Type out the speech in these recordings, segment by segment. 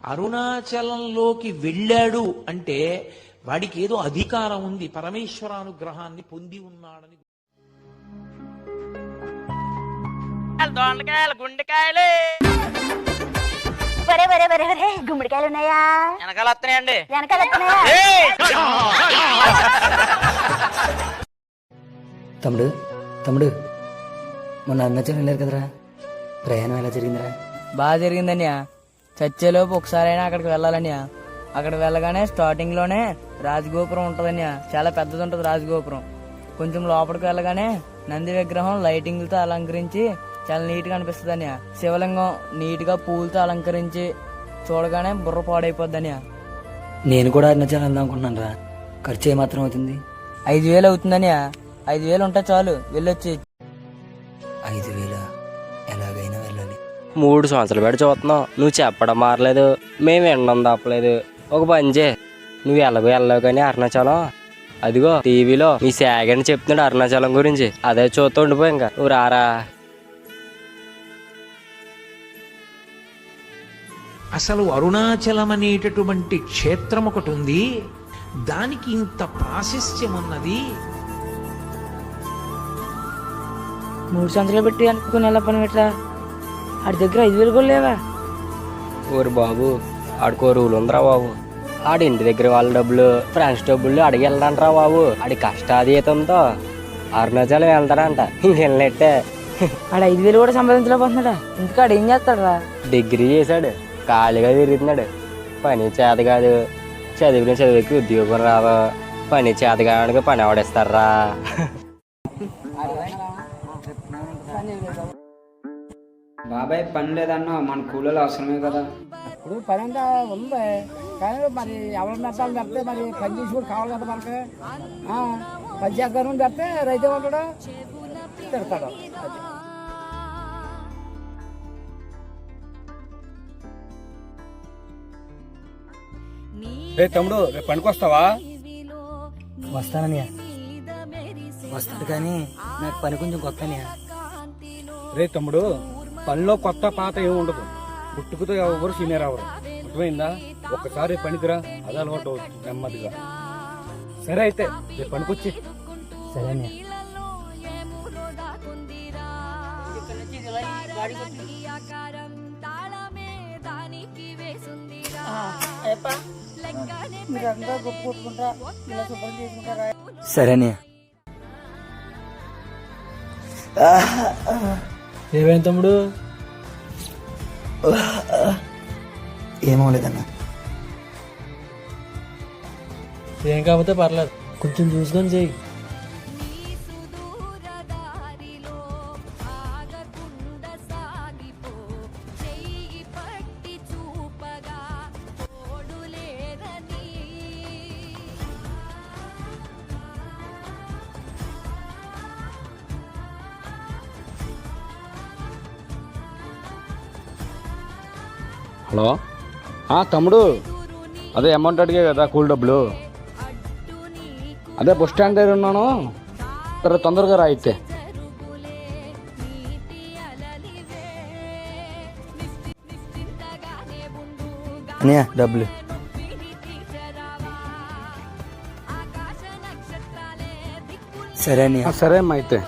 అరుణాచలంలోకి వెళ్ళాడు అంటే వాడికి ఏదో అధికారం ఉంది పరమేశ్వరానుగ్రహాన్ని పొంది ఉన్నాడని దొండకాయలు గుండెకాయలు. వరే వరే వరే వరే గుమ్మడికాయలు ఉన్నాయా? వెనకాల వస్తున్నాయండి. వెనకాల వస్తున్నాయా? తమ్ముడు తమ్ముడు మొన్న అరుణాచలం వెళ్ళారు కదరా? ప్రయాణం ఎలా జరిగిందిరా? బాగా జరిగిందన్యా చచ్చేలోపు ఒకసారైనా అక్కడికి వెళ్ళాలన్యా అక్కడికి వెళ్ళగానే స్టార్టింగ్లోనే రాజగోపురం ఉంటదన్యా చాలా పెద్దది ఉంటది రాజగోపురం. కొంచెం లోపలికి వెళ్ళగానే నంది విగ్రహం లైటింగ్లతో అలంకరించి చాలా నీట్గా అనిపిస్తుంది శివలింగం నీట్గా పూలతో అలంకరించి చూడగానే బుర్ర పాడైపోద్దన్యా నేను కూడా అరుణాచలం వెళ్దాం అనుకుంటున్నాను రా ఖర్చు ఏమాత్రం అవుతుంది? ఐదు వేలు అవుతుందన్యా ఐదు వేలు ఉంటే చాలు. వెళ్ళొచ్చి. ఐదు వేల? మూడు సంవత్సరాలు పెట్టి చూస్తున్నావు నువ్వు చెప్పడం మారలేదు మేము వినడం తప్పలేదు. ఒక పని చే నువ్వు ఎలాగో వెళ్ళావు కానీ అరుణాచలం. అదిగో టీవీలో మీ శాగని చెప్తున్నాడు అరుణాచలం గురించి. అదే చూస్తూ ఉండిపో ఇంకా. నువ్వు రారా? అసలు అరుణాచలం అనేటటువంటి క్షేత్రం ఒకటి ఉంది. దానికి ఇంత ప్రాశస్త్యం ఉన్నది. మూడు సంవత్సరాలు పెట్టి అనుకుని ఎలా పని పెట్టరా ఆడి దగ్గర ఐదు వేలు కూడా లేవా? ఊరు బాబు ఆడుకో రూల్ ఉందిరా బాబు. ఆడి ఇంటి దగ్గర వాళ్ళ డబ్బులు ఫ్రెండ్స్ డబ్బులు అడిగి వెళ్ళడంట్రా బాబు. ఆడి కష్టాతీతంతో అరుణాచలం వెళ్తాడంట. ఇంకెళ్ళినట్టే ఆడ ఐదు వేలు కూడా సంపాదించలేకపోతున్నాడా? ఇంటికి ఆడు ఏం చేస్తాడు డిగ్రీ చేశాడు. ఖాళీగా తిరుగుతున్నాడు. పని చేత కాదు. చదివిన చదువుకి ఉద్యోగం రాదు. పని చేత కావడానికి పని ఆవిడేస్తారా బాబాయ్ పని లేదన్నా మన కూలీలు అవసరమే కదా. ఇప్పుడు పని అంతా ఉంది. కానీ మరి ఎవరు నష్టాలు పెడితే మరి పని చేసి కూడా కావాలి కదా మనకి. ఆ, పని చేద్దామని పెడితే రైతు ఉంటాడు తిడతాడు. రే తమ్ముడు రేపు పనికి వస్తావా వస్తానన్నయ్య వస్తాడు కానీ నాకు పని కొంచెం కొత్త రే తమ్ముడు పనిలో కొత్త పాత ఏమి ఉండదు. పుట్టుకతో ఎవరు సీనియర్ ఎవరు అర్థమైందా? ఒక్కసారి పనికిరా అది అలవాటు అవుతుంది నెమ్మదిగా. సరే అయితే రేపు పనికొచ్చి. సరే సరేనే సరే అన్నయ్య ఏమేం తమ్ముడు ఏమవలేదన్నా ఏం కాకపోతే పర్లేదు. కొంచెం చూసుకొని చెయ్యి. హలో? ఆ తమ్ముడు. అదే అమౌంట్ అడిగే కదా కూల్ డబ్బులు. అదే బస్ స్టాండ్ దగ్గర ఉన్నాను. సరే తొందరగా రా అయితే. డబ్బులు. సరే సరే అమ్మా అయితే.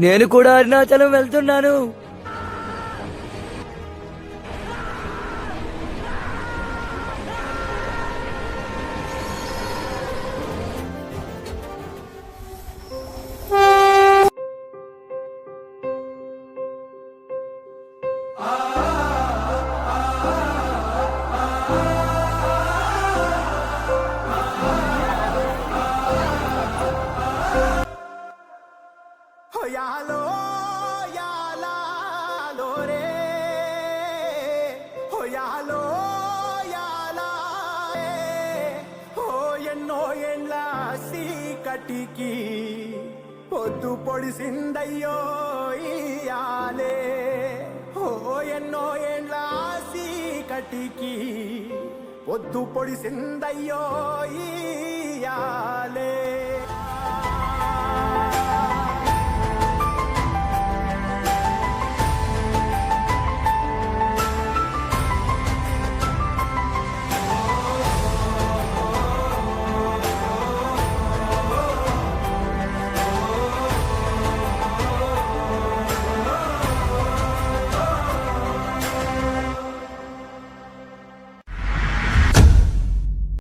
నేను కూడా అరుణాచలం వెళ్తున్నాను. ఎన్నో పొద్దు పొడిసిందయ్యో ఇయాలే ఓ ఎన్నో ఏండ్ల కటికి పొద్దు పొడిసిందయ్యో ఇయాలే